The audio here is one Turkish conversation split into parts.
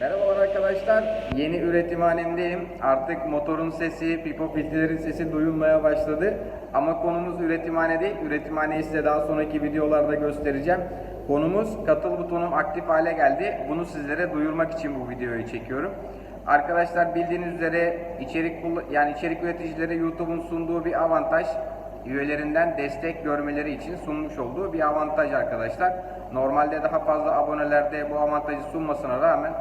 Merhabalar arkadaşlar. Yeni üretimhanemdeyim. Artık motorun sesi, pipo filtrelerin sesi duyulmaya başladı. Ama konumuz üretimhane değil. Üretimhaneyi size daha sonraki videolarda göstereceğim. Konumuz katıl butonum aktif hale geldi. Bunu sizlere duyurmak için bu videoyu çekiyorum. Arkadaşlar bildiğiniz üzere içerik yani içerik üreticileri YouTube'un sunduğu bir avantaj üyelerinden destek görmeleri için sunmuş olduğu bir avantaj arkadaşlar. Normalde daha fazla abonelerde bu avantajı sunmasına rağmen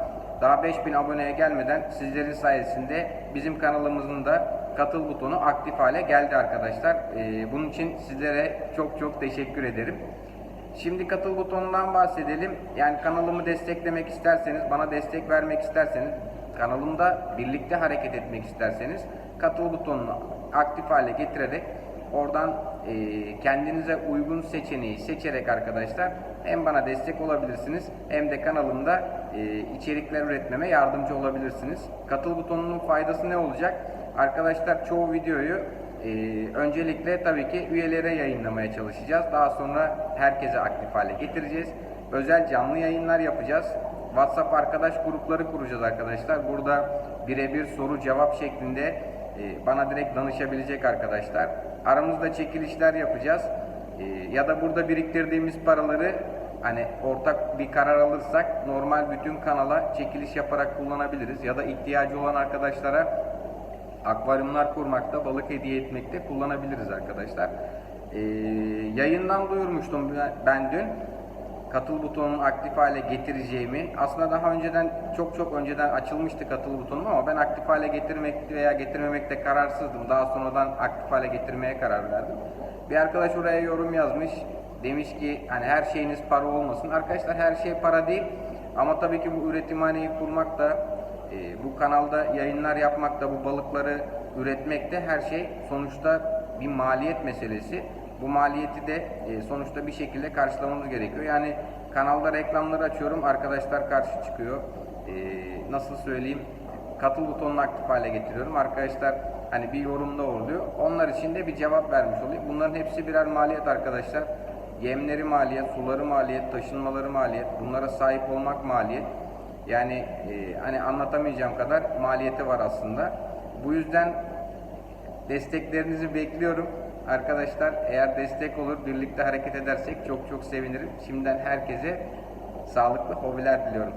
daha 5000 aboneye gelmeden sizlerin sayesinde bizim kanalımızın da katıl butonu aktif hale geldi arkadaşlar. Ee, bunun için sizlere çok çok teşekkür ederim. Şimdi katıl butonundan bahsedelim. Yani kanalımı desteklemek isterseniz, bana destek vermek isterseniz, kanalımda birlikte hareket etmek isterseniz katıl butonunu aktif hale getirerek oradan e, kendinize uygun seçeneği seçerek arkadaşlar hem bana destek olabilirsiniz hem de kanalımda e, içerikler üretmeme yardımcı olabilirsiniz. Katıl butonunun faydası ne olacak? Arkadaşlar çoğu videoyu ee, öncelikle tabii ki üyelere yayınlamaya çalışacağız. Daha sonra herkese aktif hale getireceğiz. Özel canlı yayınlar yapacağız. WhatsApp arkadaş grupları kuracağız arkadaşlar. Burada birebir soru cevap şeklinde e, bana direkt danışabilecek arkadaşlar. Aramızda çekilişler yapacağız. E, ya da burada biriktirdiğimiz paraları hani ortak bir karar alırsak normal bütün kanala çekiliş yaparak kullanabiliriz. Ya da ihtiyacı olan arkadaşlara akvaryumlar kurmakta, balık hediye etmekte kullanabiliriz arkadaşlar. Ee, yayından duyurmuştum ben- dün. Katıl butonunu aktif hale getireceğimi. Aslında daha önceden çok çok önceden açılmıştı katıl butonum ama ben aktif hale getirmek veya getirmemekte kararsızdım. Daha sonradan aktif hale getirmeye karar verdim. Bir arkadaş oraya yorum yazmış. Demiş ki hani her şeyiniz para olmasın. Arkadaşlar her şey para değil. Ama tabii ki bu üretimhaneyi kurmak da e, bu kanalda yayınlar yapmak da bu balıkları üretmek de her şey sonuçta bir maliyet meselesi. Bu maliyeti de e, sonuçta bir şekilde karşılamamız gerekiyor. Yani kanalda reklamları açıyorum, arkadaşlar karşı çıkıyor. E, nasıl söyleyeyim? Katıl butonunu aktif hale getiriyorum. Arkadaşlar hani bir yorumda oluyor. Onlar için de bir cevap vermiş olayım. Bunların hepsi birer maliyet arkadaşlar. Yemleri maliyet, suları maliyet, taşınmaları maliyet. Bunlara sahip olmak maliyet. Yani e, hani anlatamayacağım kadar maliyeti var aslında. Bu yüzden desteklerinizi bekliyorum. Arkadaşlar eğer destek olur birlikte hareket edersek çok çok sevinirim. Şimdiden herkese sağlıklı hobiler diliyorum.